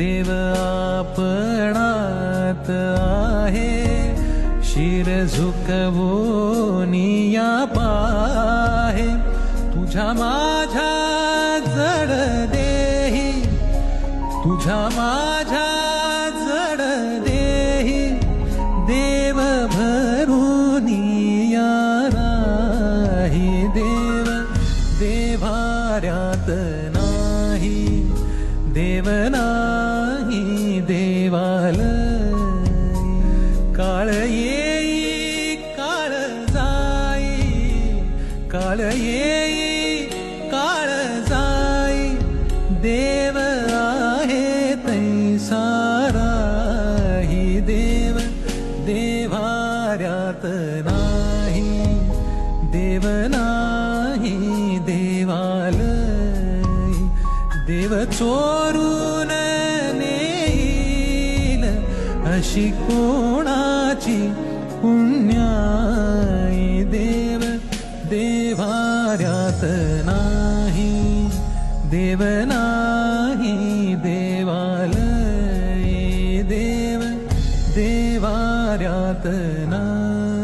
देव आपणात आहे. शिर झुकवोनिया पाहे. तुझ्या माझ्या जड देही. तुझ्या माझ्या जड देही. देव भरुनिया राही. देव देवाऱ्यात नाही. देवना नाही देवालय काळ येई काळ जाई. काळ येई काळ जाई. देव आहे तैसारा. ही देव देवाऱ्यात नाही. देव नाही देवाल देव चोरून अशी कोणाची पुण्याई देव देवाऱ्यात नाही. देव नाही देवालय देव देवाऱ्यात नाही.